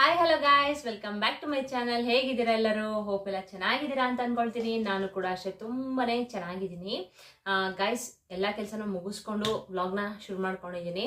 Hi hello guys welcome back to my channel ಹೇಗಿದ್ದೀರಾ ಎಲ್ಲರೂ? Hope ಎಲ್ಲ ಚೆನ್ನಾಗಿದ್ದೀರಾ ಅಂತ ಅನ್ಕೊಳ್ತೀನಿ. ನಾನು ಕೂಡ ಅಷ್ಟೇ ತುಂಬಾನೇ ಚೆನ್ನಾಗಿದ್ದೀನಿ. ಗಾಯ್ಸ್ ಎಲ್ಲ ಕೆಲಸನೂ ಮುಗಿಸ್ಕೊಂಡು ವ್ಲಾಗ್ನ ಶುರು ಮಾಡ್ಕೊಂಡಿದ್ದೀನಿ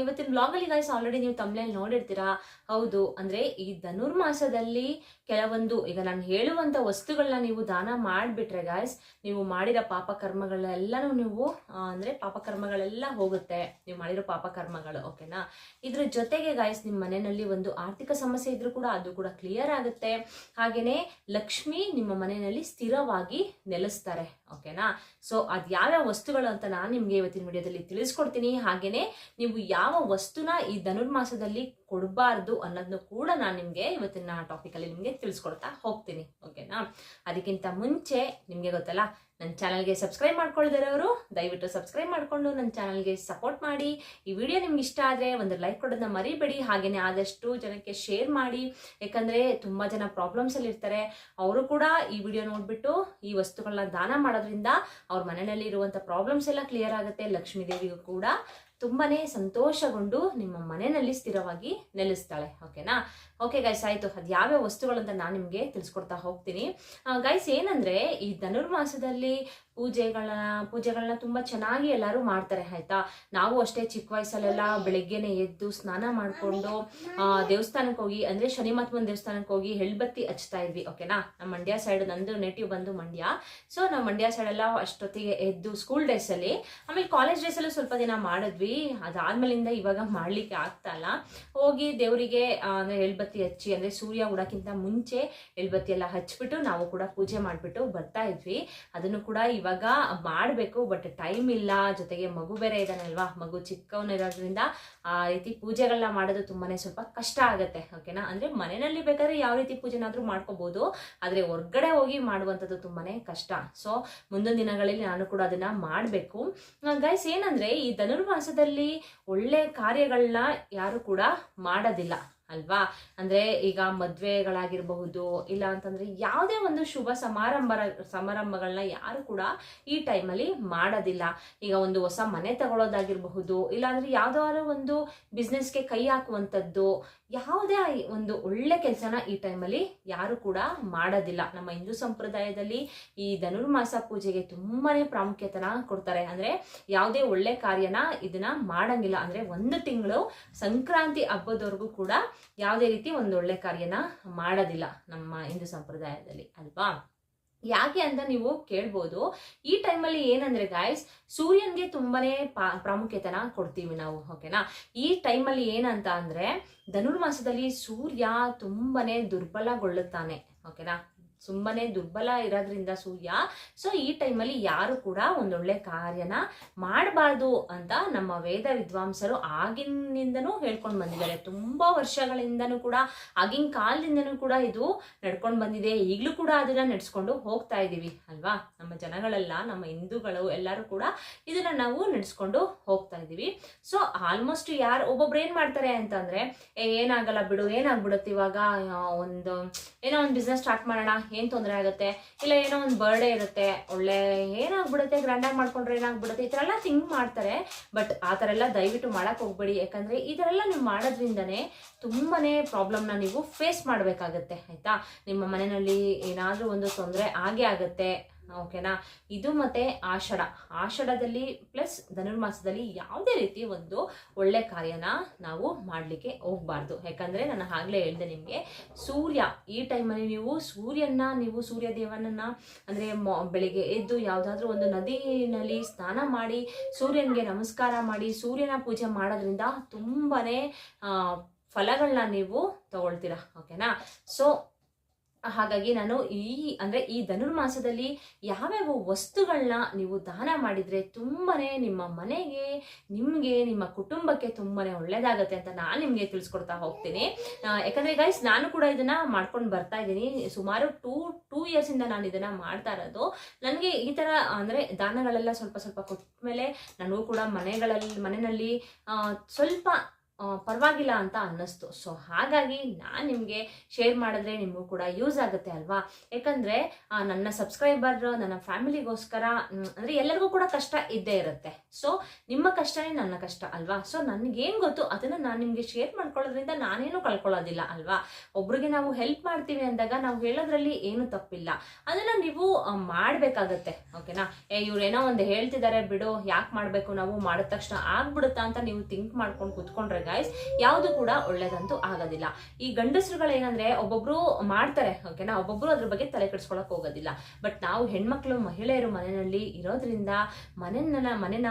ಇವತ್ತಿನ ವ್ಲಾಗಲ್ಲಿ ಗಾಯ್ಸ್ ಆಲ್ರೆಡಿ ನೀವು ತಮ್ಮಲ್ಲಿ ನೋಡಿರ್ತೀರಾ? ಹೌದು, ಅಂದರೆ ಈ ಧನುರ್ಮಾಸದಲ್ಲಿ ಕೆಲವೊಂದು, ಈಗ ನಾನು ಹೇಳುವಂಥ ವಸ್ತುಗಳನ್ನ ನೀವು ದಾನ ಮಾಡಿಬಿಟ್ರೆ ಗಾಯ್ಸ್ ನೀವು ಮಾಡಿರೋ ಪಾಪಕರ್ಮಗಳೆಲ್ಲನೂ ನೀವು ಅಂದರೆ ಅಂದ್ರೆ ಪಾಪಕರ್ಮಗಳೆಲ್ಲ ಹೋಗುತ್ತೆ. ನೀವು ಮಾಡಿರೋ ಪಾಪಕರ್ಮಗಳು ಓಕೆನಾ ಇದ್ರ ಜೊತೆಗೆ ಗಾಯ್ಸ್ ನಿಮ್ಮ ಮನೆಯಲ್ಲಿ ಒಂದು ಆರ್ಥಿಕ ಸಮಸ್ಯೆ ಇದ್ರೂ ಕೂಡ ಅದು ಕೂಡ ಕ್ಲಿಯರ್ ಆಗುತ್ತೆ. ಹಾಗೆಯೇ ಲಕ್ಷ್ಮಿ ನಿಮ್ಮ ಮನೆಯಲ್ಲಿ ಸ್ಥಿರವಾಗಿ ನೆಲೆಸ್ತಾರೆ. ಓಕೆನಾ ಸೊ ಅದು ಯಾವ್ಯಾವ ವಸ್ತುಗಳು ಅಂತ ನಾನು ನಿಮಗೆ ಇವತ್ತಿನ ವಿಡಿಯೋದಲ್ಲಿ ತಿಳಿಸ್ಕೊಡ್ತೀನಿ. ಹಾಗೇನೆ, ನೀವು ಯಾವ ವಸ್ತುನ ಈ ಧನುರ್ಮಾಸದಲ್ಲಿ ಕೊಡಬಾರ್ದು ಅನ್ನೋದನ್ನು ಕೂಡ ನಾನು ನಿಮಗೆ ಇವತ್ತಿನ ಟಾಪಿಕಲ್ಲಿ ನಿಮಗೆ ತಿಳಿಸ್ಕೊಡ್ತಾ ಹೋಗ್ತೀನಿ ಓಕೆನಾ ಅದಕ್ಕಿಂತ ಮುಂಚೆ ನಿಮಗೆ ಗೊತ್ತಲ್ಲ ನನ್ನ ಚಾನಲ್ಗೆ ಸಬ್ಸ್ಕ್ರೈಬ್ ಮಾಡ್ಕೊಳ್ದಿರೋರು, ದಯವಿಟ್ಟು ಸಬ್ಸ್ಕ್ರೈಬ್ ಮಾಡಿಕೊಂಡು ನನ್ನ ಚಾನಲ್ಗೆ ಸಪೋರ್ಟ್ ಮಾಡಿ. ಈ ವಿಡಿಯೋ ನಿಮ್ಗೆ ಇಷ್ಟ ಆದರೆ ಒಂದು ಲೈಕ್ ಕೊಡೋದನ್ನ ಮರಿಬೇಡಿ ಹಾಗೆಯೇ ಆದಷ್ಟು ಜನಕ್ಕೆ ಶೇರ್ ಮಾಡಿ. ಯಾಕಂದರೆ ತುಂಬ ಜನ ಪ್ರಾಬ್ಲಮ್ಸಲ್ಲಿ ಇರ್ತಾರೆ. ಅವರು ಕೂಡ ಈ ವಿಡಿಯೋ ನೋಡಿಬಿಟ್ಟು ಈ ವಸ್ತುಗಳನ್ನ ದಾನ ಮಾಡೋದ್ರಿಂದ ಅವ್ರ ಮನೆಯಲ್ಲಿ ಇರುವಂಥ ಪ್ರಾಬ್ಲಮ್ಸ್ ಎಲ್ಲ ಕ್ಲಿಯರ್ ಆಗುತ್ತೆ. ಲಕ್ಷ್ಮೀ ದೇವಿಗೂ ಕೂಡ ತುಂಬಾನೇ ಸಂತೋಷಗೊಂಡು ನಿಮ್ಮ ಮನೆಯಲ್ಲಿ ಸ್ಥಿರವಾಗಿ ನೆಲೆಸ್ತಾಳೆ. ಓಕೆನಾ? ಓಕೆ ಗೈಸ್ ಆಯ್ತು. ಅದು ಯಾವ್ಯಾವ ವಸ್ತುಗಳಂತ ನಾನು ನಿಮಗೆ ತಿಳಿಸ್ಕೊಡ್ತಾ ಹೋಗ್ತೀನಿ. ಗೈಸ್ ಏನಂದ್ರೆ ಈ ಧನುರ್ಮಾಸದಲ್ಲಿ ಪೂಜೆಗಳನ್ನ ಪೂಜೆಗಳನ್ನ ತುಂಬಾ ಚೆನ್ನಾಗಿ ಎಲ್ಲರೂ ಮಾಡ್ತಾರೆ, ಆಯ್ತಾ? ನಾವು ಅಷ್ಟೇ ಚಿಕ್ಕ ವಯಸ್ಸಲ್ಲೆಲ್ಲ ಬೆಳಗ್ಗೆನೆ ಎದ್ದು ಸ್ನಾನ ಮಾಡಿಕೊಂಡು ದೇವಸ್ಥಾನಕ್ಕೆ ಹೋಗಿ, ಅಂದ್ರೆ ಶನಿ ದೇವಸ್ಥಾನಕ್ಕೆ ಹೋಗಿ ಹೆಳ್ಬತ್ತಿ ಹಚ್ತಾ ಇದ್ವಿ, ಓಕೆನಾ? ನಮ್ಮ ಮಂಡ್ಯ ಸೈಡ್ ನಂದು ನೇಟಿವ್ ಬಂದು ಮಂಡ್ಯ. ಸೊ ನಮ್ಮ ಮಂಡ್ಯ ಸೈಡ್ ಎಲ್ಲ ಅಷ್ಟೊತ್ತಿಗೆ ಎದ್ದು ಸ್ಕೂಲ್ ಡೇಸ್ ಅಲ್ಲಿ, ಆಮೇಲೆ ಕಾಲೇಜ್ ಡೇಸ್ ಅಲ್ಲೂ ಸ್ವಲ್ಪ ದಿನ ಮಾಡಿದ್ವಿ. ಅದಾದ್ಮೇಲಿಂದ ಇವಾಗ ಮಾಡ್ಲಿಕ್ಕೆ ಆಗ್ತಾ ಇಲ್ಲ. ಹೋಗಿ ದೇವರಿಗೆ ಅಂದ್ರೆ ಹೆಳ್ಬತ್ತಿ ಹಚ್ಚಿ, ಅಂದ್ರೆ ಸೂರ್ಯ ಉಡಕ್ಕಿಂತ ಮುಂಚೆ ಎಳ್ಬತ್ತಿ ಎಲ್ಲ ಹಚ್ಬಿಟ್ಟು ನಾವು ಕೂಡ ಪೂಜೆ ಮಾಡಿಬಿಟ್ಟು ಬರ್ತಾ ಇದ್ವಿ. ಅದನ್ನು ಕೂಡ ಇವಾಗ ಮಾಡಬೇಕು ಬಟ್ ಟೈಮ್ ಇಲ್ಲ. ಜೊತೆಗೆ ಮಗು ಬೇರೆ ಇದಾನಲ್ವಾ ಮಗು ಚಿಕ್ಕವನಿರೋದ್ರಿಂದ ಆ ರೀತಿ ಪೂಜೆಗಳನ್ನ ಮಾಡೋದು ತುಂಬಾನೇ ಸ್ವಲ್ಪ ಕಷ್ಟ ಆಗುತ್ತೆ ಓಕೆನಾ ಅಂದ್ರೆ ಮನೆಯಲ್ಲಿ ಬೇಕಾದ್ರೆ ಯಾವ ರೀತಿ ಪೂಜೆನಾದರೂ ಮಾಡ್ಕೋಬಹುದು ಆದ್ರೆ ಹೊರ್ಗಡೆ ಹೋಗಿ ಮಾಡುವಂಥದ್ದು ತುಂಬಾನೇ ಕಷ್ಟ. ಸೊ ಮುಂದಿನ ದಿನಗಳಲ್ಲಿ ನಾನು ಕೂಡ ಅದನ್ನ ಮಾಡಬೇಕು. ಗೈಸ್ ಏನಂದ್ರೆ ಈ ಧನುರ್ಮಾಸದಲ್ಲಿ ಒಳ್ಳೆ ಕಾರ್ಯಗಳನ್ನ ಯಾರು ಕೂಡ ಮಾಡೋದಿಲ್ಲ. ಅಲ್ವಾ? ಅಂದ್ರೆ ಈಗ ಮದುವೆಗಳಾಗಿರಬಹುದು, ಇಲ್ಲ ಅಂತಂದ್ರೆ ಯಾವುದೇ ಒಂದು ಶುಭ ಸಮಾರಂಭ ಸಮಾರಂಭಗಳನ್ನ ಯಾರು ಕೂಡ ಈ ಟೈಮಲ್ಲಿ ಮಾಡೋದಿಲ್ಲ. ಈಗ ಒಂದು ಹೊಸ ಮನೆ ತಗೊಳ್ಳೋದಾಗಿರಬಹುದು ಇಲ್ಲಾಂದರೆ ಯಾವ್ದಾದ್ರು ಒಂದು ಬಿಸ್ನೆಸ್ಗೆ ಕೈ ಹಾಕುವಂಥದ್ದು ಯಾವುದೇ ಒಂದು ಒಳ್ಳೆ ಕೆಲಸನ ಈ ಟೈಮಲ್ಲಿ ಯಾರು ಕೂಡ ಮಾಡೋದಿಲ್ಲ. ನಮ್ಮ ಹಿಂದೂ ಸಂಪ್ರದಾಯದಲ್ಲಿ ಈ ಧನುರ್ಮಾಸ ಪೂಜೆಗೆ ತುಂಬಾನೇ ಪ್ರಾಮುಖ್ಯತೆನ ಕೊಡ್ತಾರೆ. ಅಂದ್ರೆ ಯಾವುದೇ ಒಳ್ಳೆ ಕಾರ್ಯನ ಇದನ್ನ ಮಾಡಂಗಿಲ್ಲ. ಅಂದ್ರೆ ಒಂದು ತಿಂಗಳು ಸಂಕ್ರಾಂತಿ ಹಬ್ಬದವರೆಗೂ ಕೂಡ ಯಾವುದೇ ರೀತಿ ಒಂದು ಒಳ್ಳೆ ಕಾರ್ಯನ ಮಾಡೋದಿಲ್ಲ ನಮ್ಮ ಹಿಂದೂ ಸಂಪ್ರದಾಯದಲ್ಲಿ. ಅಲ್ವಾ? ಯಾಕೆ ಅಂತ ನೀವು ಕೇಳ್ಬೋದು. ಈ ಟೈಮಲ್ಲಿ ಏನಂದ್ರೆ ಗಾಯ್ಸ್ ಸೂರ್ಯನ್ಗೆ ತುಂಬಾನೇ ಪ್ರಾಮುಖ್ಯತೆನ ಕೊಡ್ತೀವಿ ನಾವು ಓಕೆನಾ ಈ ಟೈಮಲ್ಲಿ ಏನಂತ ಅಂದ್ರೆ, ಧನುರ್ಮಾಸದಲ್ಲಿ ಸೂರ್ಯ ತುಂಬಾನೇ ದುರ್ಬಲಗೊಳ್ಳುತ್ತಾನೆ ಓಕೆನಾ ತುಂಬಾನೇ ದುರ್ಬಲ ಇರೋದ್ರಿಂದ ಸೂರ್ಯ. ಸೊ ಈ ಟೈಮಲ್ಲಿ ಯಾರು ಕೂಡ ಒಂದೊಳ್ಳೆ ಕಾರ್ಯನ ಮಾಡಬಾರ್ದು ಅಂತ ನಮ್ಮ ವೇದ ವಿದ್ವಾಂಸರು ಆಗಿನಿಂದನೂ ಹೇಳ್ಕೊಂಡು ಬಂದಿದ್ದಾರೆ. ತುಂಬಾ ವರ್ಷಗಳಿಂದನೂ ಕೂಡ, ಆಗಿನ ಕಾಲದಿಂದನೂ ಕೂಡ ಇದು ನಡ್ಕೊಂಡು ಬಂದಿದೆ. ಈಗಲೂ ಕೂಡ ಅದನ್ನ ನಡೆಸ್ಕೊಂಡು ಹೋಗ್ತಾ ಇದ್ದೀವಿ ಅಲ್ವಾ? ನಮ್ಮ ಜನಗಳೆಲ್ಲ, ನಮ್ಮ ಹಿಂದೂಗಳು ಎಲ್ಲರೂ ಕೂಡ ಇದನ್ನ ನಾವು ನಡೆಸ್ಕೊಂಡು ಹೋಗ್ತಾ ಇದ್ದೀವಿ ಸೊ ಆಲ್ಮೋಸ್ಟ್ ಯಾರು, ಒಬ್ಬೊಬ್ರು ಏನ್ ಮಾಡ್ತಾರೆ ಅಂತಂದ್ರೆ ಏನಾಗಲ್ಲ ಬಿಡು, ಏನಾಗ್ಬಿಡುತ್ತೆ ಇವಾಗ? ಒಂದು, ಏನೋ ಒಂದು ಬಿಸ್ನೆಸ್ ಸ್ಟಾರ್ಟ್ ಮಾಡೋಣ ಏನ್ ತೊಂದರೆ ಆಗುತ್ತೆ? ಇಲ್ಲ, ಏನೋ ಒಂದು ಬರ್ಡೇ ಇರುತ್ತೆ, ಒಳ್ಳೆ ಏನಾಗ್ಬಿಡುತ್ತೆ ಗ್ರ್ಯಾಂಡಾಗಿ ಮಾಡ್ಕೊಂಡ್ರೆ ಏನಾಗ್ಬಿಡುತ್ತೆ, ಈ ಥರ ಎಲ್ಲ ಥಿಂಕ್ ಮಾಡ್ತಾರೆ. ಬಟ್ ಆ ಥರ ಎಲ್ಲ ದಯವಿಟ್ಟು ಮಾಡಕ್ ಹೋಗ್ಬೇಡಿ. ಯಾಕಂದ್ರೆ ಈ ಥರ ಎಲ್ಲ ನೀವು ಮಾಡೋದ್ರಿಂದನೇ ತುಂಬಾನೇ ಪ್ರಾಬ್ಲಮ್ನ ನೀವು ಫೇಸ್ ಮಾಡಬೇಕಾಗತ್ತೆ, ಆಯ್ತಾ? ನಿಮ್ಮ ಮನೆಯಲ್ಲಿ ಏನಾದರೂ ಒಂದು ತೊಂದರೆ ಆಗೇ ಆಗುತ್ತೆ. ಓಕೆನಾ? ಇದು ಮತ್ತೆ ಆಷಾಢ. ಆಷಾಢದಲ್ಲಿ ಪ್ಲಸ್ ಧನುರ್ಮಾಸದಲ್ಲಿ ಯಾವುದೇ ರೀತಿ ಒಂದು ಒಳ್ಳೆ ಕಾರ್ಯನ ನಾವು ಮಾಡಲಿಕ್ಕೆ ಹೋಗ್ಬಾರ್ದು. ಯಾಕಂದ್ರೆ ನಾನು ಆಗ್ಲೇ ಹೇಳ್ದೆ ನಿಮಗೆ, ಸೂರ್ಯ, ಈ ಟೈಮಲ್ಲಿ ನೀವು ಸೂರ್ಯನ ನೀವು ಸೂರ್ಯ ದೇವನನ್ನ, ಅಂದ್ರೆ ಬೆಳಿಗ್ಗೆ ಎದ್ದು ಯಾವುದಾದ್ರೂ ಒಂದು ನದಿನಲ್ಲಿ ಸ್ನಾನ ಮಾಡಿ, ಸೂರ್ಯನಿಗೆ ನಮಸ್ಕಾರ ಮಾಡಿ, ಸೂರ್ಯನ ಪೂಜೆ ಮಾಡೋದ್ರಿಂದ ತುಂಬಾನೇ ಫಲಗಳನ್ನ ನೀವು ತಗೊಳ್ತೀರಾ? ಓಕೆನಾ? ಸೊ ಹಾಗಾಗಿ ನಾನು ಈ, ಅಂದ್ರೆ ಈ ಧನುರ್ಮಾಸದಲ್ಲಿ ಯಾವ್ಯಾವ ವಸ್ತುಗಳನ್ನ ನೀವು ದಾನ ಮಾಡಿದ್ರೆ ತುಂಬಾನೇ ನಿಮ್ಮ ಮನೆಗೆ, ನಿಮ್ಗೆ, ನಿಮ್ಮ ಕುಟುಂಬಕ್ಕೆ ತುಂಬಾನೇ ಒಳ್ಳೇದಾಗತ್ತೆ ಅಂತ ನಾನು ನಿಮ್ಗೆ ತಿಳಿಸ್ಕೊಡ್ತಾ ಹೋಗ್ತೀನಿ. ಯಾಕಂದ್ರೆ ಗೈಸ್ ನಾನು ಕೂಡ ಇದನ್ನ ಮಾಡ್ಕೊಂಡು ಬರ್ತಾ ಇದ್ದೀನಿ. ಸುಮಾರು ಟೂ ಟೂ ಇಂದ ನಾನು ಇದನ್ನ ಮಾಡ್ತಾ ಇರೋದು. ನನಗೆ ಈ ತರ, ಅಂದ್ರೆ ದಾನಗಳೆಲ್ಲ ಸ್ವಲ್ಪ ಸ್ವಲ್ಪ ಕೊಟ್ಟ ಮೇಲೆ ನನಗೂ ಕೂಡ ಮನೆಗಳಲ್ಲಿ, ಮನೆಯಲ್ಲಿ ಸ್ವಲ್ಪ ಪರವಾಗಿಲ್ಲ ಅಂತ ಅನ್ನಿಸ್ತು. ಸೊ ಹಾಗಾಗಿ ನಾನು ನಿಮಗೆ ಶೇರ್ ಮಾಡಿದ್ರೆ ನಿಮಗೂ ಕೂಡ ಯೂಸ್ ಆಗುತ್ತೆ ಅಲ್ವಾ? ಯಾಕಂದರೆ ನನ್ನ ಸಬ್ಸ್ಕ್ರೈಬರ್ ನನ್ನ ಫ್ಯಾಮಿಲಿಗೋಸ್ಕರ ಅಂದರೆ ಎಲ್ಲರಿಗೂ ಕೂಡ ಕಷ್ಟ ಇದ್ದೇ ಇರುತ್ತೆ. ಸೊ ನಿಮ್ಮ ಕಷ್ಟನೇ ನನ್ನ ಕಷ್ಟ ಅಲ್ವಾ? ಸೊ ನನಗೇನು ಗೊತ್ತು, ಅದನ್ನು ನಾನು ನಿಮಗೆ ಶೇರ್ ಮಾಡ್ಕೊಳ್ಳೋದ್ರಿಂದ ನಾನೇನು ಕಳ್ಕೊಳ್ಳೋದಿಲ್ಲ ಅಲ್ವಾ? ಒಬ್ರಿಗೆ ನಾವು ಹೆಲ್ಪ್ ಮಾಡ್ತೀವಿ ಅಂದಾಗ ನಾವು ಹೇಳೋದ್ರಲ್ಲಿ ಏನು ತಪ್ಪಿಲ್ಲ. ಅದನ್ನು ನೀವು ಮಾಡಬೇಕಾಗತ್ತೆ ಓಕೆನಾ ಏ ಇವರೇನೋ ಒಂದು ಹೇಳ್ತಿದ್ದಾರೆ ಬಿಡು, ಯಾಕೆ ಮಾಡಬೇಕು ನಾವು? ಮಾಡಿದ ತಕ್ಷಣ ಆಗ್ಬಿಡುತ್ತಾ ಅಂತ ನೀವು ಥಿಂಕ್ ಮಾಡ್ಕೊಂಡು ಕುತ್ಕೊಂಡ್ರೆ ಗಾಯ್ಸ್ ಯಾವುದು ಕೂಡ ಒಳ್ಳೇದಂತೂ ಆಗೋದಿಲ್ಲ. ಈ ಗಂಡಸರುಗಳು ಏನಂದ್ರೆ ಒಬ್ಬೊಬ್ರು ಮಾಡ್ತಾರೆ ಓಕೆನಾ ಒಬ್ಬೊಬ್ರು ಅದ್ರ ಬಗ್ಗೆ ತಲೆ ಕೆಡಿಸ್ಕೊಳಕ್ ಹೋಗೋದಿಲ್ಲ. ಬಟ್ ನಾವು ಹೆಣ್ಮಕ್ಳು, ಮಹಿಳೆಯರು ಮನೆಯಲ್ಲಿ ಇರೋದ್ರಿಂದ ಮನೆಯನ್ನ, ಮನೆನ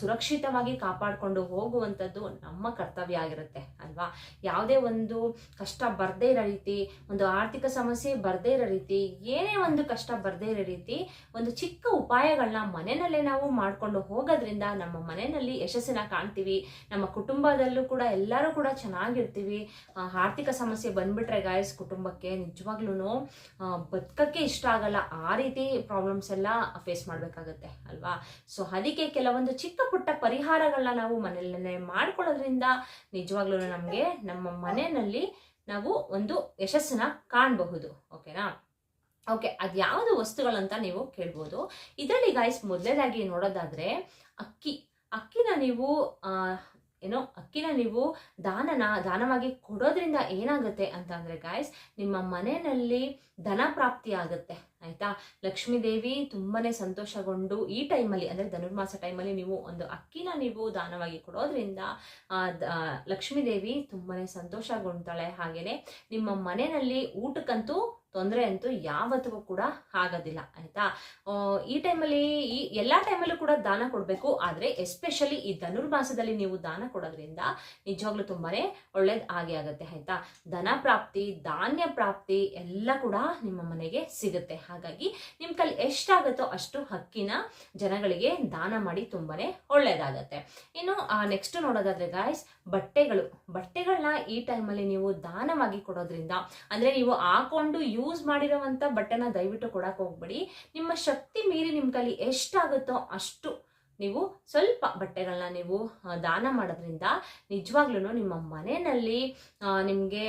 ಸುರಕ್ಷಿತವಾಗಿ ಕಾಪಾಡಿಕೊಂಡು ಹೋಗುವಂಥದ್ದು ನಮ್ಮ ಕರ್ತವ್ಯ ಆಗಿರುತ್ತೆ, ಅಲ್ವಾ? ಯಾವುದೇ ಒಂದು ಕಷ್ಟ ಬರದೇ ಇರೋ ರೀತಿ, ಒಂದು ಆರ್ಥಿಕ ಸಮಸ್ಯೆ ಬರದೇ ಇರೋ ರೀತಿ, ಏನೇ ಒಂದು ಕಷ್ಟ ಬರದೇ ಇರೋ ರೀತಿ, ಒಂದು ಚಿಕ್ಕ ಉಪಾಯಗಳನ್ನ ಮನೆಯಲ್ಲೇ ನಾವು ಮಾಡ್ಕೊಂಡು ಹೋಗೋದ್ರಿಂದ ನಮ್ಮ ಮನೆಯಲ್ಲಿ ಯಶಸ್ಸಿನ ಕಾಣ್ತೀವಿ. ನಮ್ಮ ಕುಟುಂಬದಲ್ಲೂ ಕೂಡ ಎಲ್ಲರೂ ಕೂಡ ಚೆನ್ನಾಗಿರ್ತೀವಿ. ಆರ್ಥಿಕ ಸಮಸ್ಯೆ ಬಂದ್ಬಿಟ್ರೆ ಗಾಯಸ್ ಕುಟುಂಬಕ್ಕೆ ನಿಜವಾಗ್ಲೂ ಬದುಕಕ್ಕೆ ಇಷ್ಟ ಆಗಲ್ಲ. ಆ ರೀತಿ ಪ್ರಾಬ್ಲಮ್ಸ್ ಎಲ್ಲ ಫೇಸ್ ಮಾಡಬೇಕಾಗತ್ತೆ, ಅಲ್ವಾ? ಸೊ ಅದಕ್ಕೆ ಕೆಲವೊಂದು ಚಿಕ್ಕ ಪುಟ್ಟ ಪರಿಹಾರಗಳನ್ನ ನಾವು ಮನೆಯಲ್ಲೇ ಮಾಡ್ಕೊಳ್ಳೋದ್ರಿಂದ ನಿಜವಾಗ್ಲೂ ನಮಗೆ ನಮ್ಮ ಮನೆಯಲ್ಲಿ ನಾವು ಒಂದು ಯಶಸ್ಸನ್ನ ಕಾಣಬಹುದು. ಓಕೆನಾ ಓಕೆ ಅದು ಯಾವುದು ವಸ್ತುಗಳಂತ ನೀವು ಕೇಳ್ಬೋದು. ಇದರಲ್ಲಿ ಗಾಯ್ಸ್ ಮೊದಲನೇದಾಗಿ ನೋಡೋದಾದ್ರೆ ಅಕ್ಕಿ. ಅಕ್ಕಿನ ನೀವು ಏನೋ ಅಕ್ಕಿನ ನೀವು ದಾನನ, ದಾನವಾಗಿ ಕೊಡೋದ್ರಿಂದ ಏನಾಗುತ್ತೆ ಅಂತ ಅಂದ್ರೆ ಗಾಯ್ಸ್ ನಿಮ್ಮ ಮನೆಯಲ್ಲಿ ಧನ ಪ್ರಾಪ್ತಿ ಆಗುತ್ತೆ ಆಯ್ತಾ? ಲಕ್ಷ್ಮೀ ದೇವಿ ತುಂಬಾನೇ ಸಂತೋಷಗೊಂಡು ಈ ಟೈಮಲ್ಲಿ, ಅಂದ್ರೆ ಧನುರ್ಮಾಸ ಟೈಮಲ್ಲಿ ನೀವು ಒಂದು ಅಕ್ಕಿನ ನೀವು ದಾನವಾಗಿ ಕೊಡೋದ್ರಿಂದ ಲಕ್ಷ್ಮೀ ದೇವಿ ತುಂಬಾನೇ ಸಂತೋಷಗೊಂಡ್ತಾಳೆ ಹಾಗೇನೆ ನಿಮ್ಮ ಮನೆಯಲ್ಲಿ ಊಟಕ್ಕಂತೂ ತೊಂದರೆ ಅಂತೂ ಯಾವತ್ತಿಗೂ ಕೂಡ ಆಗೋದಿಲ್ಲ, ಆಯ್ತಾ? ಈ ಟೈಮಲ್ಲಿ, ಈ ಎಲ್ಲ ಟೈಮಲ್ಲೂ ಕೂಡ ದಾನ ಕೊಡಬೇಕು. ಆದರೆ ಎಸ್ಪೆಷಲಿ ಈ ಧನುರ್ಮಾಸದಲ್ಲಿ ನೀವು ದಾನ ಕೊಡೋದ್ರಿಂದ ನಿಜವಾಗ್ಲೂ ತುಂಬಾನೇ ಒಳ್ಳೇದು ಆಗೇ ಆಗುತ್ತೆ, ಆಯ್ತಾ? ಧನ ಪ್ರಾಪ್ತಿ, ಧಾನ್ಯ ಪ್ರಾಪ್ತಿ ಎಲ್ಲ ಕೂಡ ನಿಮ್ಮ ಮನೆಗೆ ಸಿಗುತ್ತೆ. ಹಾಗಾಗಿ ನಿಮ್ಮ ಕೈಲಿ ಎಷ್ಟಾಗುತ್ತೋ ಅಷ್ಟು ಹಕ್ಕಿನ ಜನಗಳಿಗೆ ದಾನ ಮಾಡಿ ತುಂಬಾನೇ ಒಳ್ಳೇದಾಗತ್ತೆ. ಇನ್ನು ನೆಕ್ಸ್ಟ್ ನೋಡೋದಾದ್ರೆ ಗಾಯ್ಸ್ ಬಟ್ಟೆಗಳು. ಬಟ್ಟೆಗಳನ್ನ ಈ ಟೈಮಲ್ಲಿ ನೀವು ದಾನವಾಗಿ ಕೊಡೋದ್ರಿಂದ, ಅಂದ್ರೆ ನೀವು ಹಾಕೊಂಡು ಯೂಸ್ ಮಾಡಿರೋವಂಥ ಬಟ್ಟೆನ ದಯವಿಟ್ಟು ಕೊಡಕ್ಕೆ ಹೋಗ್ಬೇಡಿ. ನಿಮ್ಮ ಶಕ್ತಿ ಮೀರಿ ನಿಮ್ಮ ಕೈಲಿ ಎಷ್ಟಾಗುತ್ತೋ ಅಷ್ಟು ನೀವು ಸ್ವಲ್ಪ ಬಟ್ಟೆಗಳನ್ನ ನೀವು ದಾನ ಮಾಡೋದ್ರಿಂದ ನಿಜವಾಗ್ಲೂ ನಿಮ್ಮ ಮನೆಯಲ್ಲಿ ನಿಮಗೆ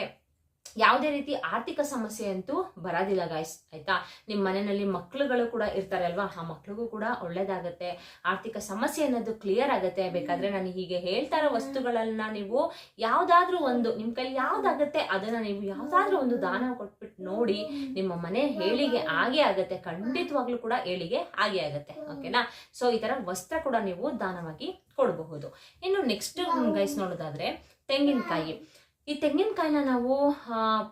ಯಾವುದೇ ರೀತಿ ಆರ್ಥಿಕ ಸಮಸ್ಯೆ ಅಂತೂ ಬರೋದಿಲ್ಲ ಗಾಯ್ಸ್ ಆಯ್ತಾ? ನಿಮ್ಮ ಮನೆಯಲ್ಲಿ ಮಕ್ಳುಗಳು ಕೂಡ ಇರ್ತಾರೆ ಅಲ್ವಾ? ಆ ಮಕ್ಳಿಗೂ ಕೂಡ ಒಳ್ಳೇದಾಗತ್ತೆ. ಆರ್ಥಿಕ ಸಮಸ್ಯೆ ಅನ್ನೋದು ಕ್ಲಿಯರ್ ಆಗುತ್ತೆ. ಬೇಕಾದ್ರೆ ನಾನು ಹೀಗೆ ಹೇಳ್ತಾ ಇರೋ ವಸ್ತುಗಳನ್ನ ನೀವು ಯಾವ್ದಾದ್ರೂ ಒಂದು, ನಿಮ್ ಕೈಲಿ ಯಾವ್ದಾಗತ್ತೆ, ಅದನ್ನ ನೀವು ಯಾವ್ದಾದ್ರೂ ಒಂದು ದಾನ ಕೊಟ್ಬಿಟ್ಟು ನೋಡಿ ನಿಮ್ಮ ಮನೆ ಹೇಳಿಗೆ ಆಗೇ ಆಗತ್ತೆ. ಖಂಡಿತವಾಗ್ಲೂ ಕೂಡ ಹೇಳಿಗೆ ಆಗೇ ಆಗತ್ತೆ. ಓಕೆನಾ? ಸೊ ಈ ತರ ವಸ್ತ್ರ ಕೂಡ ನೀವು ದಾನವಾಗಿ ಕೊಡಬಹುದು. ಇನ್ನು ನೆಕ್ಸ್ಟ್ ಗೈಸ್ ನೋಡೋದಾದ್ರೆ ತೆಂಗಿನಕಾಯಿ. ಈ ತೆಂಗಿನಕಾಯಿನ ನಾವು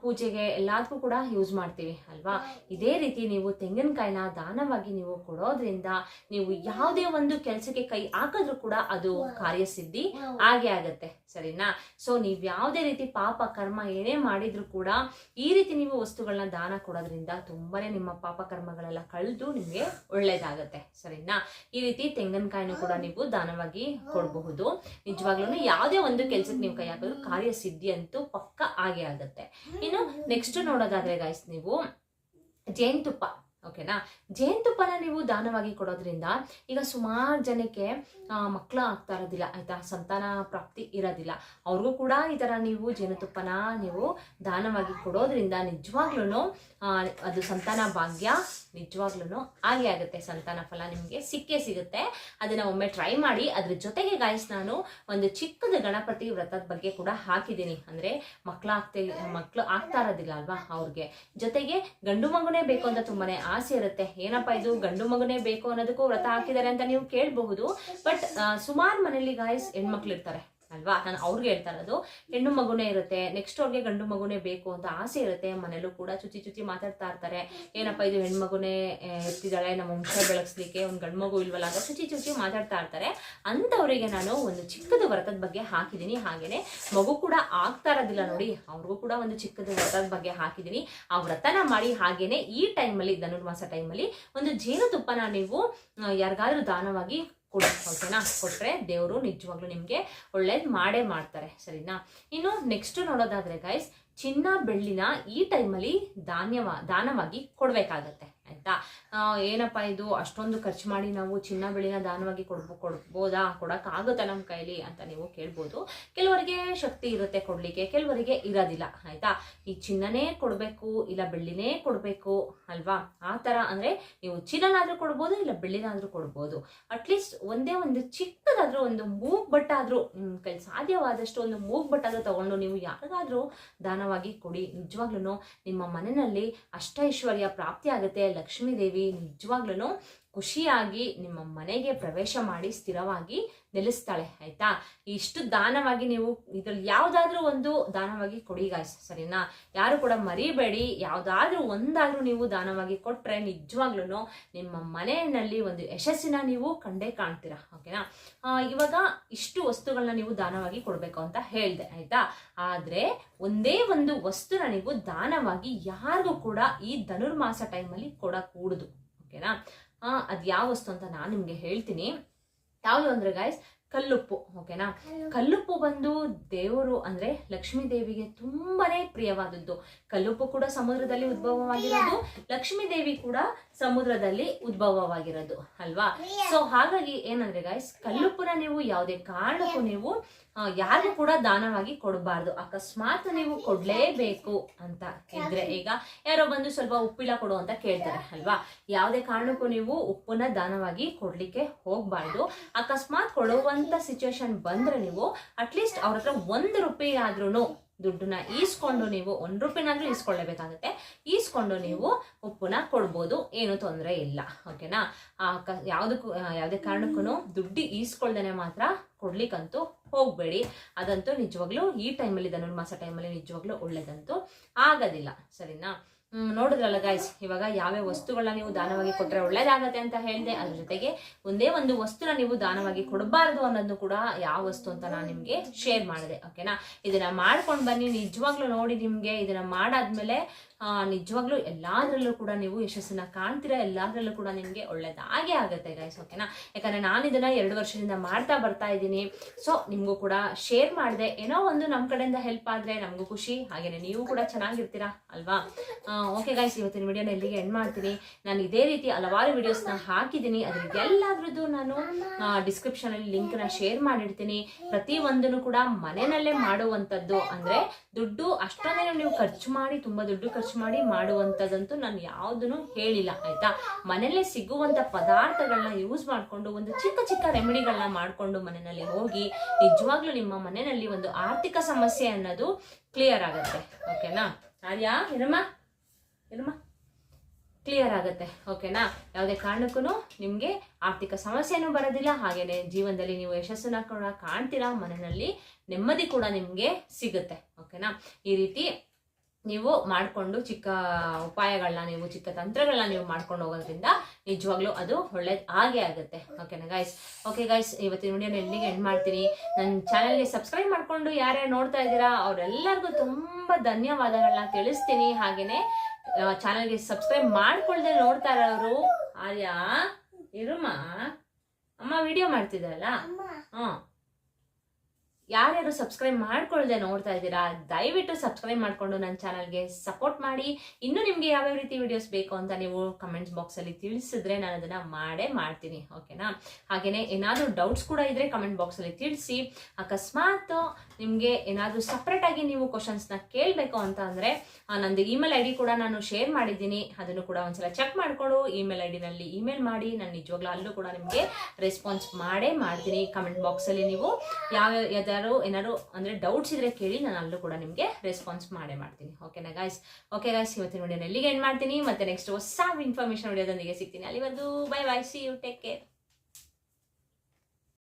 ಪೂಜೆಗೆ ಎಲ್ಲದಕ್ಕೂ ಕೂಡ ಯೂಸ್ ಮಾಡ್ತೀವಿ ಅಲ್ವಾ? ಇದೇ ರೀತಿ ನೀವು ತೆಂಗಿನಕಾಯಿನ ದಾನವಾಗಿ ನೀವು ಕೊಡೋದ್ರಿಂದ ನೀವು ಯಾವುದೇ ಒಂದು ಕೆಲಸಕ್ಕೆ ಕೈ ಹಾಕಿದ್ರೂ ಕೂಡ ಅದು ಕಾರ್ಯಸಿದ್ಧಿ ಆಗೇ ಆಗುತ್ತೆ ಸರಿನಾ? ಸೊ ನೀವು ಯಾವುದೇ ರೀತಿ ಪಾಪ ಕರ್ಮ ಏನೇ ಮಾಡಿದ್ರು ಕೂಡ ಈ ರೀತಿ ನೀವು ವಸ್ತುಗಳನ್ನ ದಾನ ಕೊಡೋದ್ರಿಂದ ತುಂಬಾನೇ ನಿಮ್ಮ ಪಾಪ ಕರ್ಮಗಳೆಲ್ಲ ಕಳೆದು ನಿಮಗೆ ಒಳ್ಳೇದಾಗತ್ತೆ ಸರಿನಾ? ಈ ರೀತಿ ತೆಂಗಿನಕಾಯಿನೂ ಕೂಡ ನೀವು ದಾನವಾಗಿ ಕೊಡಬಹುದು. ನಿಜವಾಗ್ಲೂ ಯಾವುದೇ ಒಂದು ಕೆಲಸಕ್ಕೆ ನೀವು ಕೈ ಹಾಕಿದ್ರು ಕಾರ್ಯಸಿದ್ಧಿ ಅಂತೂ ಪಕ್ಕ ಆಗೇ ಆಗುತ್ತೆ. ಇನ್ನು ನೆಕ್ಸ್ಟ್ ನೋಡೋದಾದ್ರೆ ಗಾಯ್ಸ್ ನೀವು ಜೇನುತುಪ್ಪ. ಓಕೆನಾ? ಜೇನುತುಪ್ಪನ ನೀವು ದಾನವಾಗಿ ಕೊಡೋದ್ರಿಂದ ಈಗ ಸುಮಾರು ಜನಕ್ಕೆ ಮಕ್ಕಳು ಆಗ್ತಾ ಇರೋದಿಲ್ಲ, ಆಯ್ತಾ? ಸಂತಾನ ಪ್ರಾಪ್ತಿ ಇರೋದಿಲ್ಲ. ಅವ್ರಿಗೂ ಕೂಡ ಈ ಥರ ನೀವು ಜೇನುತುಪ್ಪನ ನೀವು ದಾನವಾಗಿ ಕೊಡೋದ್ರಿಂದ ನಿಜವಾಗ್ಲೂ ಅದು ಸಂತಾನ ಭಾಗ್ಯ ನಿಜವಾಗ್ಲೂ ಆಗೇ ಆಗುತ್ತೆ. ಸಂತಾನ ಫಲ ನಿಮಗೆ ಸಿಕ್ಕೇ ಸಿಗುತ್ತೆ. ಅದನ್ನ ಒಮ್ಮೆ ಟ್ರೈ ಮಾಡಿ, ಅದ್ರ ಜೊತೆಗೆ ಗಾಯಸ್ ನಾನು ಒಂದು ಚಿಕ್ಕದ ಗಣಪತಿ ವ್ರತದ ಬಗ್ಗೆ ಕೂಡ ಹಾಕಿದ್ದೀನಿ. ಅಂದ್ರೆ ಮಕ್ಕಳು ಆಗ್ತಾ ಮಕ್ಕಳು ಆಗ್ತಾ ಇರೋದಿಲ್ಲ ಅಲ್ವಾ ಅವ್ರಿಗೆ? ಜೊತೆಗೆ ಗಂಡು ಮಗುನೇ ಬೇಕು ಅಂತ ತುಂಬಾನೇ ಆಸೆ ಇರುತ್ತೆ. ಏನಪ್ಪಾ ಇದು ಗಂಡು ಮಗನೇ ಬೇಕು ಅನ್ನೋದಕ್ಕೂ ವ್ರತ ಹಾಕಿದ್ದಾರೆ ಅಂತ ನೀವು ಕೇಳಬಹುದು. ಬಟ್ ಸುಮಾರು ಮನೇಲಿ ಗಾಯ್ಸ್ ಹೆಣ್ಮಕ್ಳು ಇರ್ತಾರೆ ಅಲ್ವಾ? ನಾನು ಅವ್ರಿಗೆ ಹೇಳ್ತಾ ಇರೋದು, ಹೆಣ್ಣು ಮಗುನೇ ಇರುತ್ತೆ ನೆಕ್ಸ್ಟ್ ಅವ್ರಿಗೆ ಗಂಡು ಮಗುನೇ ಬೇಕು ಅಂತ ಆಸೆ ಇರುತ್ತೆ, ಮನೇಲೂ ಕೂಡ ಚುಚ್ಚಿ ಚುಚ್ಚಿ ಮಾತಾಡ್ತಾ ಇರ್ತಾರೆ. ಏನಪ್ಪ ಇದು ಹೆಣ್ಮಗುನೇ ಮಗುನೇ ಇರ್ತಿದ್ದಾಳೆ, ನಮ್ಮ ವಂಶ ಬೆಳೆಸ್ಲಿಕ್ಕೆ ಒಂದು ಗಂಡು ಮಗು ಇಲ್ವಲ್ಲ ಅಂತ ಚುಚ್ಚಿ ಚುಚ್ಚಿ ಮಾತಾಡ್ತಾ ಇರ್ತಾರೆ. ಅಂಥವರಿಗೆ ನಾನು ಒಂದು ಚಿಕ್ಕದ ವ್ರತದ ಬಗ್ಗೆ ಹಾಕಿದ್ದೀನಿ. ಹಾಗೇನೆ ಮಗು ಕೂಡ ಆಗ್ತಾ ಇರೋದಿಲ್ಲ ನೋಡಿ, ಅವ್ರಿಗೂ ಕೂಡ ಒಂದು ಚಿಕ್ಕದ ವ್ರತದ ಬಗ್ಗೆ ಹಾಕಿದ್ದೀನಿ. ಆ ವ್ರತನ ಮಾಡಿ ಹಾಗೇನೆ ಈ ಟೈಮಲ್ಲಿ ಧನುರ್ಮಾಸ ಟೈಮಲ್ಲಿ ಒಂದು ಜೇನುತುಪ್ಪನ ನೀವು ಯಾರಿಗಾದ್ರೂ ದಾನವಾಗಿ ಕೊಡಿ ಓಕೆನಾ? ಕೊಟ್ಟರೆ ದೇವರು ನಿಜವಾಗ್ಲೂ ನಿಮಗೆ ಒಳ್ಳೇದು ಮಾಡೇ ಮಾಡ್ತಾರೆ, ಸರಿನಾ? ಇನ್ನು ನೆಕ್ಸ್ಟ್ ನೋಡೋದಾದ್ರೆ ಗೈಸ್ ಚಿನ್ನ ಬೆಳ್ಳಿನ ಈ ಟೈಮಲ್ಲಿ ಧಾನ್ಯವ, ದಾನವಾಗಿ ಕೊಡ್ಬೇಕಾಗತ್ತೆ. ಆ, ಏನಪ್ಪ ಇದು? ಅಷ್ಟೊಂದು ಖರ್ಚು ಮಾಡಿ ನಾವು ಚಿನ್ನ ಬೆಳಿನ ದಾನವಾಗಿ ಕೊಡ್ಬೋ ಕೊಡ್ಬೋದಾ? ಕೊಡೋಕ್ಕಾಗುತ್ತಾ ನಮ್ಮ ಕೈಲಿ ಅಂತ ನೀವು ಕೇಳ್ಬೋದು. ಕೆಲವರಿಗೆ ಶಕ್ತಿ ಇರುತ್ತೆ ಕೊಡಲಿಕ್ಕೆ ಕೆಲವರಿಗೆ ಇರೋದಿಲ್ಲ ಆಯ್ತಾ? ಈ ಚಿನ್ನನೇ ಕೊಡಬೇಕು ಇಲ್ಲ ಬೆಳ್ಳಿನೇ ಕೊಡಬೇಕು ಅಲ್ವಾ? ಆ ಥರ ಅಂದರೆ ನೀವು ಚಿನ್ನನಾದರೂ ಕೊಡ್ಬೋದು ಇಲ್ಲ ಬೆಳ್ಳಿನಾದರೂ ಕೊಡ್ಬೋದು. ಅಟ್ಲೀಸ್ಟ್ ಒಂದೇ ಒಂದು ಚಿಕ್ಕದಾದರೂ ಒಂದು ಮೂಗ್ ಬಟ್ಟಾದರೂ ನಿಮ್ಮ ಕೈ ಸಾಧ್ಯವಾದಷ್ಟು ಒಂದು ಮೂಗ್ ಬಟ್ಟಾದರೂ ತಗೊಂಡು ನೀವು ಯಾರಿಗಾದರೂ ದಾನವಾಗಿ ಕೊಡಿ. ನಿಜವಾಗ್ಲೂ ನಿಮ್ಮ ಮನೆಯಲ್ಲಿ ಅಷ್ಟೈಶ್ವರ್ಯ ಪ್ರಾಪ್ತಿ ಆಗುತ್ತೆ ಲಕ್ಷ್ಮೀ ದೇವಿ ನಿಜವಾಗ್ಲೂ ಖುಷಿಯಾಗಿ ನಿಮ್ಮ ಮನೆಗೆ ಪ್ರವೇಶ ಮಾಡಿ ಸ್ಥಿರವಾಗಿ ನೆಲೆಸ್ತಾಳೆ, ಆಯ್ತಾ? ಇಷ್ಟು ದಾನವಾಗಿ ನೀವು ಇದ್ರಲ್ಲಿ ಯಾವುದಾದ್ರೂ ಒಂದು ದಾನವಾಗಿ ಕೊಡಿ ಗಾಯ್ಸ್ ಸರಿನಾ? ಯಾರು ಕೂಡ ಮರಿಬೇಡಿ. ಯಾವುದಾದ್ರೂ ಒಂದಾದ್ರೂ ನೀವು ದಾನವಾಗಿ ಕೊಟ್ಟರೆ ನಿಜವಾಗ್ಲೂ ನಿಮ್ಮ ಮನೆಯಲ್ಲಿ ಒಂದು ಯಶಸ್ಸಿನ ನೀವು ಕಂಡೇ ಕಾಣ್ತೀರಾ ಓಕೆನಾ ಇವಾಗ ಇಷ್ಟು ವಸ್ತುಗಳನ್ನ ನೀವು ದಾನವಾಗಿ ಕೊಡಬೇಕು ಅಂತ ಹೇಳಿದೆ, ಆಯ್ತಾ? ಆದ್ರೆ ಒಂದೇ ಒಂದು ವಸ್ತುನ ನೀವು ದಾನವಾಗಿ ಯಾರಿಗೂ ಕೂಡ ಈ ಧನುರ್ಮಾಸ ಟೈಮಲ್ಲಿ ಕೊಡಕೂಡುದು ಓಕೆನಾ ಅದ್ ಯಾವ ವಸ್ತು ಅಂತ ನಾನು ನಿಮ್ಗೆ ಹೇಳ್ತೀನಿ. ಯಾವುದು ಅಂದ್ರೆ ಗಾಯ್ಸ್ ಕಲ್ಲುಪ್ಪು ಓಕೆನಾ ಕಲ್ಲುಪ್ಪು. ಬಂದು ದೇವರು ಅಂದ್ರೆ ಲಕ್ಷ್ಮೀ ದೇವಿಗೆ ತುಂಬಾನೇ ಪ್ರಿಯವಾದದ್ದು. ಕಲ್ಲುಪ್ಪು ಕೂಡ ಸಮುದ್ರದಲ್ಲಿ ಉದ್ಭವವಾಗಿರೋದು ಲಕ್ಷ್ಮೀ ದೇವಿ ಕೂಡ ಸಮುದ್ರದಲ್ಲಿ ಉದ್ಭವವಾಗಿರೋದು ಅಲ್ವಾ? ಸೊ ಹಾಗಾಗಿ ಏನಂದ್ರೆ ಗಾಯ್ಸ್ ಕಲ್ಲುಪ್ಪುನ ನೀವು ಯಾವುದೇ ಕಾರಣಕ್ಕೂ ನೀವು ಆ, ಯಾರಿಗೂ ಕೂಡ ದಾನವಾಗಿ ಕೊಡಬಾರ್ದು. ಅಕಸ್ಮಾತ್ ನೀವು ಕೊಡ್ಲೇಬೇಕು ಅಂತ ಇದ್ರೆ ಈಗ ಯಾರೋ ಬಂದು ಸ್ವಲ್ಪ ಉಪ್ಪಿಲ್ಲ ಕೊಡು ಅಂತ ಕೇಳ್ತಾರೆ, ಅಲ್ವಾ? ಯಾವುದೇ ಕಾರಣಕ್ಕೂ ನೀವು ಉಪ್ಪನ್ನ ದಾನವಾಗಿ ಕೊಡ್ಲಿಕ್ಕೆ ಹೋಗ್ಬಾರ್ದು. ಅಕಸ್ಮಾತ್ ಕೊಡುವಂತ ಸಿಚುವೇಶನ್ ಬಂದ್ರೆ ನೀವು ಅಟ್ಲೀಸ್ಟ್ ಅವ್ರ ಹತ್ರ ಒಂದು ರೂಪಾಯಿ ಆದ್ರೂ ದುಡ್ಡನ್ನ ಈಸ್ಕೊಂಡು ನೀವು ಒಂದು ರೂಪಾಯಿನಾದ್ರೂ ಈಸ್ಕೊಳ್ಳೇಬೇಕಾಗುತ್ತೆ. ಈಸ್ಕೊಂಡು ನೀವು ಉಪ್ಪನ್ನ ಕೊಡ್ಬೋದು ಏನು ತೊಂದರೆ ಇಲ್ಲ ಓಕೆನಾ? ಆ, ಕ- ಯಾವುದಕ್ಕೂ ಯಾವುದೇ ಕಾರಣಕ್ಕೂ ದುಡ್ಡು ಈಸ್ಕೊಳ್ದೇ ಮಾತ್ರ ಕೊಡ್ಲಿಕ್ಕಂತೂ ಹೋಗ್ಬೇಡಿ. ಅದಂತೂ ನಿಜವಾಗ್ಲೂ ಈ ಟೈಮಲ್ಲಿ ಧನುರ್ಮಾಸ ಟೈಮಲ್ಲಿ ನಿಜವಾಗ್ಲೂ ಒಳ್ಳೇದಂತೂ ಆಗೋದಿಲ್ಲ ಸರಿನಾ? ನೋಡಿದ್ರಲ್ಲ ಗಾಯ್ಸ್ ಇವಾಗ ಯಾವ ವಸ್ತುಗಳನ್ನ ನೀವು ದಾನವಾಗಿ ಕೊಟ್ಟರೆ ಒಳ್ಳೇದಾಗತ್ತೆ ಅಂತ ಹೇಳಿದೆ, ಅದ್ರ ಜೊತೆಗೆ ಒಂದೇ ಒಂದು ವಸ್ತುನ ನೀವು ದಾನವಾಗಿ ಕೊಡಬಾರದು ಅನ್ನೋದು ಕೂಡ ಯಾವ ವಸ್ತು ಅಂತ ನಾನು ನಿಮ್ಗೆ ಶೇರ್ ಮಾಡಿದೆ ಓಕೆನಾ ಇದನ್ನ ಮಾಡ್ಕೊಂಡು ಬನ್ನಿ, ನಿಜವಾಗ್ಲೂ ನೋಡಿ ನಿಮ್ಗೆ, ಇದನ್ನ ಮಾಡಾದ್ಮೇಲೆ ನಿಜವಾಗ್ಲೂ ಎಲ್ಲಾದ್ರಲ್ಲೂ ಕೂಡ ನೀವು ಯಶಸ್ಸನ್ನ ಕಾಣ್ತೀರಾ, ಎಲ್ಲಾದ್ರಲ್ಲೂ ಕೂಡ ನಿಮ್ಗೆ ಒಳ್ಳೇದಾಗೆ ಆಗುತ್ತೆ ಗೈಸ್ ಓಕೆನಾ ಯಾಕಂದ್ರೆ ನಾನು ಇದನ್ನ ಎರಡು ವರ್ಷದಿಂದ ಮಾಡ್ತಾ ಬರ್ತಾ ಇದ್ದೀನಿ. ಸೊ ನಿಮ್ಗೂ ಕೂಡ ಶೇರ್ ಮಾಡಿದೆ. ಏನೋ ಒಂದು ನಮ್ಮ ಕಡೆಯಿಂದ ಹೆಲ್ಪ್ ಆದ್ರೆ ನಮಗೂ ಖುಷಿ. ಹಾಗೇನೆ ನೀವು ಕೂಡ ಚೆನ್ನಾಗಿರ್ತೀರಾ ಅಲ್ವಾ? ಓಕೆ ಗೈಸ್ ಇವತ್ತಿನ ವಿಡಿಯೋನ ಇಲ್ಲಿಗೆ ಎಂಡ್ ಮಾಡ್ತೀನಿ. ನಾನು ಇದೇ ರೀತಿ ಹಲವಾರು ವಿಡಿಯೋಸ್ನ ಹಾಕಿದ್ದೀನಿ. ಅದ್ರ ಎಲ್ಲಾದ್ರದ್ದು ನಾನು ಡಿಸ್ಕ್ರಿಪ್ಷನ್ ಅಲ್ಲಿ ಲಿಂಕ್ನ ಶೇರ್ ಮಾಡಿರ್ತೀನಿ. ಪ್ರತಿ ಒಂದನ್ನು ಕೂಡ ಮನೆಯಲ್ಲೇ ಮಾಡುವಂತದ್ದು ಅಂದ್ರೆ ದುಡ್ಡು ಅಷ್ಟೊಂದೇನು ನೀವು ಖರ್ಚು ಮಾಡಿ ತುಂಬಾ ದುಡ್ಡು ಖರ್ಚು ಮಾಡಿ ಮಾಡುವಂಥದ್ದಂತೂ ನಾನು ಯಾವುದನ್ನು ಹೇಳಿಲ್ಲ, ಆಯಿತಾ? ಮನೆಯಲ್ಲೇ ಸಿಗುವಂಥ ಪದಾರ್ಥಗಳನ್ನ ಯೂಸ್ ಮಾಡಿಕೊಂಡು, ಒಂದು ಚಿಕ್ಕ ಚಿಕ್ಕ ರೆಮಿಡಿಗಳನ್ನ ಮಾಡಿಕೊಂಡು ಮನೆಯಲ್ಲಿ ಹೋಗಿ, ನಿಜವಾಗ್ಲೂ ನಿಮ್ಮ ಮನೆಯಲ್ಲಿ ಒಂದು ಆರ್ಥಿಕ ಸಮಸ್ಯೆ ಅನ್ನೋದು ಕ್ಲಿಯರ್ ಆಗುತ್ತೆ ಓಕೆನಾ ಆರ್ಯಾ ಏನಮ್ಮ ಏನಮ್ಮ ಕ್ಲಿಯರ್ ಆಗುತ್ತೆ ಓಕೆನಾ ಯಾವುದೇ ಕಾರಣಕ್ಕೂ ನಿಮಗೆ ಆರ್ಥಿಕ ಸಮಸ್ಯೆನೂ ಬರೋದಿಲ್ಲ, ಹಾಗೇನೆ ಜೀವನದಲ್ಲಿ ನೀವು ಯಶಸ್ಸನ್ನ ಕೂಡ ಕಾಣ್ತೀರಾ, ಮನೆಯಲ್ಲಿ ನೆಮ್ಮದಿ ಕೂಡ ನಿಮಗೆ ಸಿಗುತ್ತೆ ಓಕೆನಾ ಈ ರೀತಿ ನೀವು ಮಾಡಿಕೊಂಡು ಚಿಕ್ಕ ಉಪಾಯಗಳನ್ನ ನೀವು ಚಿಕ್ಕ ತಂತ್ರಗಳನ್ನ ನೀವು ಮಾಡ್ಕೊಂಡು ಹೋಗೋದ್ರಿಂದ ನಿಜವಾಗ್ಲೂ ಅದು ಒಳ್ಳೇದು ಆಗೇ ಆಗುತ್ತೆ. ಓಕೆನಾ ಗಾಯ್ಸ್ ಓಕೆ ಗೈಸ್ ಇವತ್ತಿನ ವಿಡಿಯೋನ ಎಲ್ಲಿಗೆ ಎಂಡ್ ಮಾಡ್ತೀನಿ. ನನ್ನ ಚಾನಲ್ಗೆ ಸಬ್ಸ್ಕ್ರೈಬ್ ಮಾಡಿಕೊಂಡು ಯಾರ್ಯಾರು ನೋಡ್ತಾ ಇದ್ದೀರಾ ಅವರೆಲ್ಲರಿಗೂ ತುಂಬ ಧನ್ಯವಾದಗಳನ್ನ ತಿಳಿಸ್ತೀನಿ. ಹಾಗೇನೆ ಚಾನಲ್ಗೆ ಸಬ್ಸ್ಕ್ರೈಬ್ ಮಾಡ್ಕೊಳ್ದೆ ನೋಡ್ತಾ ಇರೋರು ಆರ್ಯ ಇರುಮ? ಅಮ್ಮ ವಿಡಿಯೋ ಮಾಡ್ತಿದ್ದಾರಲ್ಲ? ಹ್ಮ್. ಯಾರ್ಯಾರು ಸಬ್ಸ್ಕ್ರೈಬ್ ಮಾಡ್ಕೊಳ್ಳದೆ ನೋಡ್ತಾ ಇದ್ದೀರಾ, ದಯವಿಟ್ಟು ಸಬ್ಸ್ಕ್ರೈಬ್ ಮಾಡಿಕೊಂಡು ನನ್ನ ಚಾನಲ್ಗೆ ಸಪೋರ್ಟ್ ಮಾಡಿ. ಇನ್ನೂ ನಿಮಗೆ ಯಾವ್ಯಾವ ರೀತಿ ವಿಡಿಯೋಸ್ ಬೇಕು ಅಂತ ನೀವು ಕಮೆಂಟ್ಸ್ ಬಾಕ್ಸಲ್ಲಿ ತಿಳಿಸಿದ್ರೆ ನಾನು ಅದನ್ನು ಮಾಡೇ ಮಾಡ್ತೀನಿ ಓಕೆನಾ ಹಾಗೆಯೇ ಏನಾದರೂ ಡೌಟ್ಸ್ ಕೂಡ ಇದ್ರೆ ಕಮೆಂಟ್ ಬಾಕ್ಸಲ್ಲಿ ತಿಳಿಸಿ. ಅಕಸ್ಮಾತ್ ನಿಮಗೆ ಏನಾದರೂ ಸಪ್ರೇಟಾಗಿ ನೀವು ಕ್ವಶನ್ಸ್ನ ಕೇಳಬೇಕು ಅಂತ ಅಂದರೆ ನಂದು ಇಮೇಲ್ ಐ ಡಿ ಕೂಡ ನಾನು ಶೇರ್ ಮಾಡಿದ್ದೀನಿ. ಅದನ್ನು ಕೂಡ ಒಂದ್ಸಲ ಚೆಕ್ ಮಾಡಿಕೊಂಡು. ಇಮೇಲ್ ಐ ಡಿನಲ್ಲಿ ಇಮೇಲ್ ಮಾಡಿ. ನಾನು ನಿಜವಾಗ್ಲೂ ಅಲ್ಲೂ ಕೂಡ ನಿಮಗೆ ರೆಸ್ಪಾನ್ಸ್ ಮಾಡೇ ಮಾಡ್ತೀನಿ. ಕಮೆಂಟ್ ಬಾಕ್ಸಲ್ಲಿ ನೀವು ಯಾವ ಯಾವ್ದಾದ್ರು ಏನಾದ್ರು ಅಂದರೆ ಡೌಟ್ಸ್ ಇದ್ರೆ ಕೇಳಿ ನಾನು ಅಲ್ಲೂ ಕೂಡ ನಿಮಗೆ ರೆಸ್ಪಾನ್ಸ್ ಮಾಡೇ ಮಾಡ್ತೀನಿ. ಓಕೆನಾ ಗಾಯ್ಸ್ ಓಕೆ ಗಾಯ್ಸ್ ಇವತ್ತಿನ ವಿಡಿಯೋನ ಎಲ್ಲಿಗೆ ಎಂಡ್ ಮಾಡ್ತೀನಿ. ಮತ್ತೆ ನೆಕ್ಸ್ಟ್ ಹೊಸ ಇನ್ಫಾರ್ಮೇಷನ್ ವಿಡಿಯೋದೊಂದಿಗೆ ಸಿಗ್ತೀನಿ. ಅಲ್ಲಿವರೆಗೂ bye bye see you take care